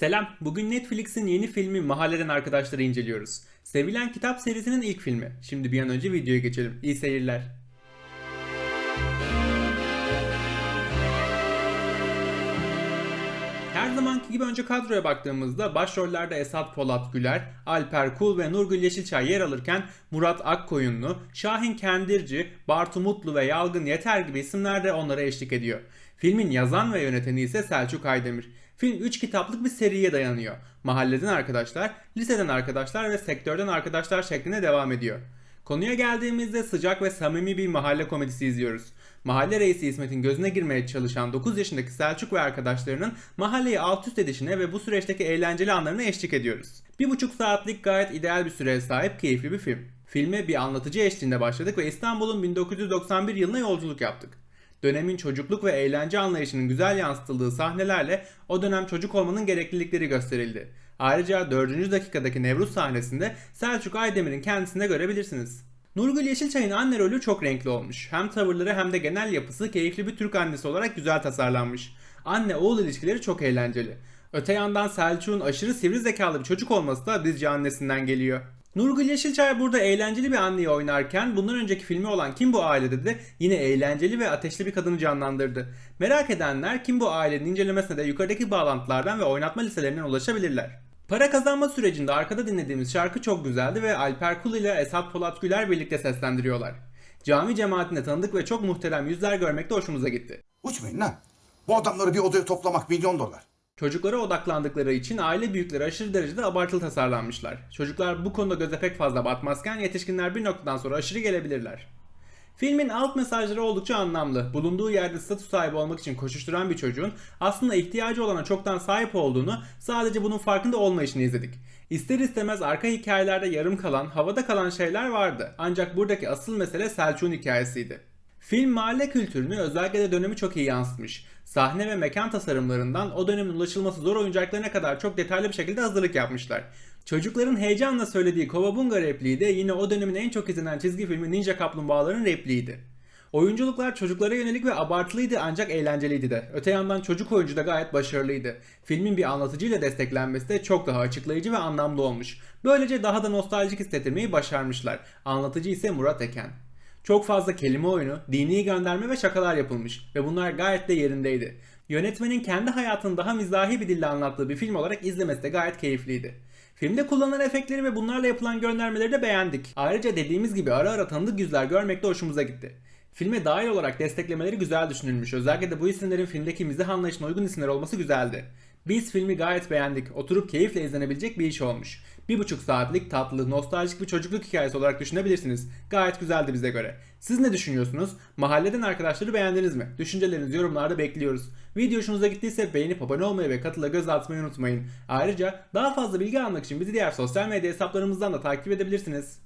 Selam, bugün Netflix'in yeni filmi Mahalleden Arkadaşları inceliyoruz. Sevilen kitap serisinin ilk filmi. Şimdi bir an önce videoya geçelim. İyi seyirler. Her zamanki gibi önce kadroya baktığımızda başrollerde Esat Polat Güler, Alper Kul ve Nurgül Yeşilçay yer alırken Murat Akkoyunlu, Şahin Kendirci, Bartu Mutlu ve Yalgın Yeter gibi isimler de onlara eşlik ediyor. Filmin yazan ve yönetmeni ise Selçuk Aydemir. Film 3 kitaplık bir seriye dayanıyor. Mahalleden arkadaşlar, liseden arkadaşlar ve sektörden arkadaşlar şeklinde devam ediyor. Konuya geldiğimizde sıcak ve samimi bir mahalle komedisi izliyoruz. Mahalle reisi İsmet'in gözüne girmeye çalışan 9 yaşındaki Selçuk ve arkadaşlarının mahalleyi alt üst edişine ve bu süreçteki eğlenceli anlarına eşlik ediyoruz. Bir buçuk saatlik gayet ideal bir süreye sahip keyifli bir film. Filme bir anlatıcı eşliğinde başladık ve İstanbul'un 1991 yılına yolculuk yaptık. Dönemin çocukluk ve eğlence anlayışının güzel yansıtıldığı sahnelerle o dönem çocuk olmanın gereklilikleri gösterildi. Ayrıca 4. dakikadaki Nevruz sahnesinde Selçuk Aydemir'in kendisini de görebilirsiniz. Nurgül Yeşilçay'ın anne rolü çok renkli olmuş. Hem tavırları hem de genel yapısı keyifli bir Türk annesi olarak güzel tasarlanmış. Anne oğul ilişkileri çok eğlenceli. Öte yandan Selçuk'un aşırı sivri zekalı bir çocuk olması da bizce annesinden geliyor. Nurgül Yeşilçay burada eğlenceli bir anneyi oynarken bundan önceki filmi olan Kim Bu Aile'de de yine eğlenceli ve ateşli bir kadını canlandırdı. Merak edenler Kim Bu Aile'nin incelemesine de yukarıdaki bağlantılardan ve oynatma liselerinden ulaşabilirler. Para kazanma sürecinde arkada dinlediğimiz şarkı çok güzeldi ve Alper Kul ile Esat Polat Güler birlikte seslendiriyorlar. Cami cemaatinde tanıdık ve çok muhterem yüzler görmek de hoşumuza gitti. Uçmayın lan. Bu adamları bir odaya toplamak milyon dolar. Çocuklara odaklandıkları için aile büyükleri aşırı derecede abartılı tasarlanmışlar. Çocuklar bu konuda göze pek fazla batmazken yetişkinler bir noktadan sonra aşırı gelebilirler. Filmin alt mesajları oldukça anlamlı. Bulunduğu yerde statü sahibi olmak için koşuşturan bir çocuğun aslında ihtiyacı olana çoktan sahip olduğunu sadece bunun farkında olmayışını izledik. İster istemez arka hikayelerde yarım kalan, havada kalan şeyler vardı. Ancak buradaki asıl mesele Selçuk'un hikayesiydi. Film mahalle kültürünü özellikle de dönemi çok iyi yansıtmış. Sahne ve mekan tasarımlarından o dönemin ulaşılması zor oyuncaklarına kadar çok detaylı bir şekilde hazırlık yapmışlar. Çocukların heyecanla söylediği Kovabunga repliği de yine o dönemin en çok izlenen çizgi filmi Ninja Kaplumbağaların repliğiydi. Oyunculuklar çocuklara yönelik ve abartılıydı ancak eğlenceliydi de. Öte yandan çocuk oyuncu da gayet başarılıydı. Filmin bir anlatıcıyla desteklenmesi de çok daha açıklayıcı ve anlamlı olmuş. Böylece daha da nostaljik hissettirmeyi başarmışlar. Anlatıcı ise Murat Eken. Çok fazla kelime oyunu, dini gönderme ve şakalar yapılmış ve bunlar gayet de yerindeydi. Yönetmenin kendi hayatını daha mizahi bir dille anlattığı bir film olarak izlemesi de gayet keyifliydi. Filmde kullanılan efektleri ve bunlarla yapılan göndermeleri de beğendik. Ayrıca dediğimiz gibi ara ara tanıdık yüzler görmek de hoşumuza gitti. Filme dahil olarak desteklemeleri güzel düşünülmüş. Özellikle de bu isimlerin filmdeki mizah anlayışına uygun isimler olması güzeldi. Biz filmi gayet beğendik. Oturup keyifle izlenebilecek bir iş olmuş. Bir buçuk saatlik tatlı, nostaljik bir çocukluk hikayesi olarak düşünebilirsiniz. Gayet güzeldi bize göre. Siz ne düşünüyorsunuz? Mahalleden arkadaşları beğendiniz mi? Düşüncelerinizi yorumlarda bekliyoruz. Video hoşunuza gittiyse beğenip abone olmayı ve katıla göz atmayı unutmayın. Ayrıca daha fazla bilgi almak için bizi diğer sosyal medya hesaplarımızdan da takip edebilirsiniz.